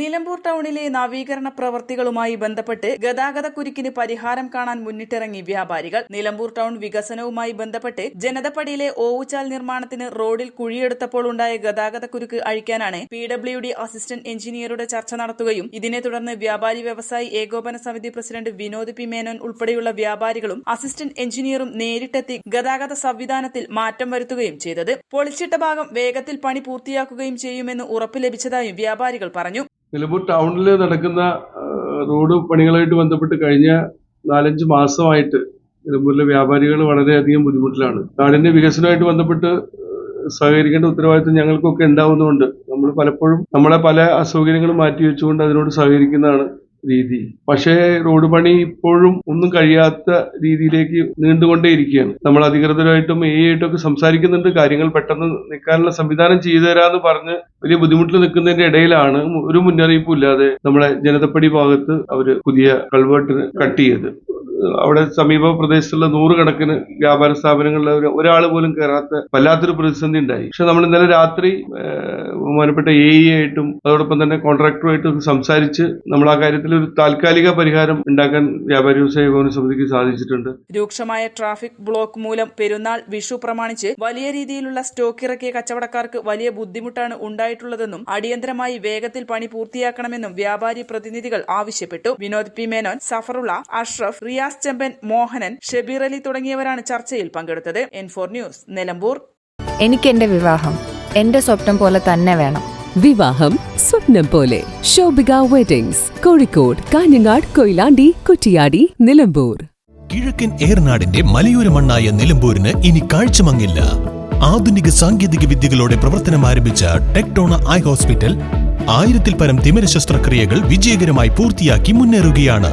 Nilambur ടൗണിലെ നവീകരണ പ്രവർത്തികളുമായി ബന്ധപ്പെട്ട് ഗതാഗത കുരുക്കിന് പരിഹാരം കാണാൻ മുന്നിട്ടിറങ്ങി വ്യാപാരികൾ. നിലമ്പൂർ ടൗൺ വികസനവുമായി ബന്ധപ്പെട്ട് ജനതപ്പടിയിലെ ഓവുചാൽ നിർമ്മാണത്തിന് റോഡിൽ കുഴിയെടുത്തപ്പോൾ ഉണ്ടായ ഗതാഗത കുരുക്ക് അഴിക്കാനാണ് പി ഡബ്ല്യു ഡി അസിസ്റ്റന്റ് എഞ്ചിനീയറുടെ ചർച്ച നടത്തുകയും ഇതിനെ തുടർന്ന് വ്യാപാരി വ്യവസായി ഏകോപന സമിതി പ്രസിഡന്റ് വിനോദ് പി മേനോൻ ഉൾപ്പെടെയുള്ള വ്യാപാരികളും അസിസ്റ്റന്റ് എഞ്ചിനീയറും നേരിട്ടെത്തി ഗതാഗത സംവിധാനത്തിൽ മാറ്റം വരുത്തുകയും ചെയ്തത്. പൊളിച്ചിട്ട ഭാഗം വേഗത്തിൽ പണി പൂർത്തിയാക്കുകയും ചെയ്യുമെന്ന് ഉറപ്പ് ലഭിച്ചതായും വ്യാപാരികൾ പറഞ്ഞു. നിലമ്പൂർ ടൗണിൽ നടക്കുന്ന റോഡ് പണികളായിട്ട് ബന്ധപ്പെട്ട് കഴിഞ്ഞ നാലഞ്ച് മാസമായിട്ട് നിലമ്പൂരിലെ വ്യാപാരികൾ വളരെയധികം ബുദ്ധിമുട്ടിലാണ്. നാടിന്റെ വികസനമായിട്ട് ബന്ധപ്പെട്ട് സഹകരിക്കേണ്ട ഉത്തരവാദിത്വം ഞങ്ങൾക്കൊക്കെ ഉണ്ടാവുന്നതുകൊണ്ട് നമ്മൾ പലപ്പോഴും നമ്മളെ പല അസൗകര്യങ്ങളും മാറ്റി വെച്ചുകൊണ്ട് അതിനോട് സഹകരിക്കുന്നതാണ് രീതി. പക്ഷേ റോഡ് പണി ഇപ്പോഴും ഒന്നും കഴിയാത്ത രീതിയിലേക്ക് നീണ്ടുകൊണ്ടേയിരിക്കുകയാണ്. നമ്മൾ അധികൃതരായിട്ടും എ ആയിട്ടും ഒക്കെ സംസാരിക്കുന്നുണ്ട്. കാര്യങ്ങൾ പെട്ടെന്ന് നിൽക്കാനുള്ള സംവിധാനം ചെയ്തു തരാമെന്ന് പറഞ്ഞ് വലിയ ബുദ്ധിമുട്ടിൽ നിൽക്കുന്നതിന്റെ ഇടയിലാണ് ഒരു മുന്നറിയിപ്പും ഇല്ലാതെ നമ്മുടെ ജനതപ്പടി ഭാഗത്ത് അവർ പുതിയ കൾവേർട്ടിന് കട്ട് ചെയ്ത് അവിടെ സമീപ പ്രദേശത്തുള്ള നൂറുകണക്കിന് വ്യാപാര സ്ഥാപനങ്ങളിലെ ഒരാൾ പോലും കയറാത്ത വല്ലാത്തൊരു പ്രതിസന്ധി ഉണ്ടായി. പക്ഷെ നമ്മൾ ഇന്നലെ രാത്രി ബഹുമാനപ്പെട്ട എ ഇ ആയിട്ടും അതോടൊപ്പം തന്നെ കോൺട്രാക്ടറുമായിട്ടും സംസാരിച്ച് നമ്മൾ ആ കാര്യത്തിൽ ഒരു താൽക്കാലിക പരിഹാരം ഉണ്ടാക്കാൻ വ്യാപാരി വ്യവസായ ഏകോപന സമിതിക്ക് സാധിച്ചിട്ടുണ്ട്. രൂക്ഷമായ ട്രാഫിക് ബ്ലോക്ക് മൂലം പെരുന്നാൾ വിഷു പ്രമാണിച്ച് വലിയ രീതിയിലുള്ള സ്റ്റോക്ക് ഇറക്കിയ കച്ചവടക്കാർക്ക് വലിയ ബുദ്ധിമുട്ടാണ് ഉണ്ടായിട്ടുള്ളതെന്നും അടിയന്തരമായി വേഗത്തിൽ പണി പൂർത്തിയാക്കണമെന്നും വ്യാപാരി പ്രതിനിധികൾ ആവശ്യപ്പെട്ടു. വിനോദ് പി മേനോൻ സഫറുള്ള അഷ്റഫ് റിയാസ് ചെമ്പൻ മോഹനൻ ഷബീർ അലി തുടങ്ങിയവരാണ് ചർച്ചയിൽ പങ്കെടുത്തത്. N four news Nilambur. എനിക്ക് എന്റെ വിവാഹം എന്റെ സ്വപ്നം പോലെ തന്നെ വേണം. വിവാഹം സ്വപ്നം പോലെ. ശോഭിക വെഡിങ്സ് കോഴിക്കോട് കാഞ്ഞങ്ങാട് കൊയിലാണ്ടി കുറ്റിയാടി നിലമ്പൂർ. കിഴക്കൻ ഏർനാടിന്റെ മലയോര മണ്ണായ നിലമ്പൂരിന് ഇനി കാഴ്ചമങ്ങില്ല. ആധുനിക സാങ്കേതിക വിദ്യകളോടെ പ്രവർത്തനം ആരംഭിച്ച ടെക്ടോണ ഐ ഹോസ്പിറ്റൽ ആയിരത്തിൽ പരം തിമിര ശസ്ത്രക്രിയകൾ വിജയകരമായി പൂർത്തിയാക്കി മുന്നേറുകയാണ്.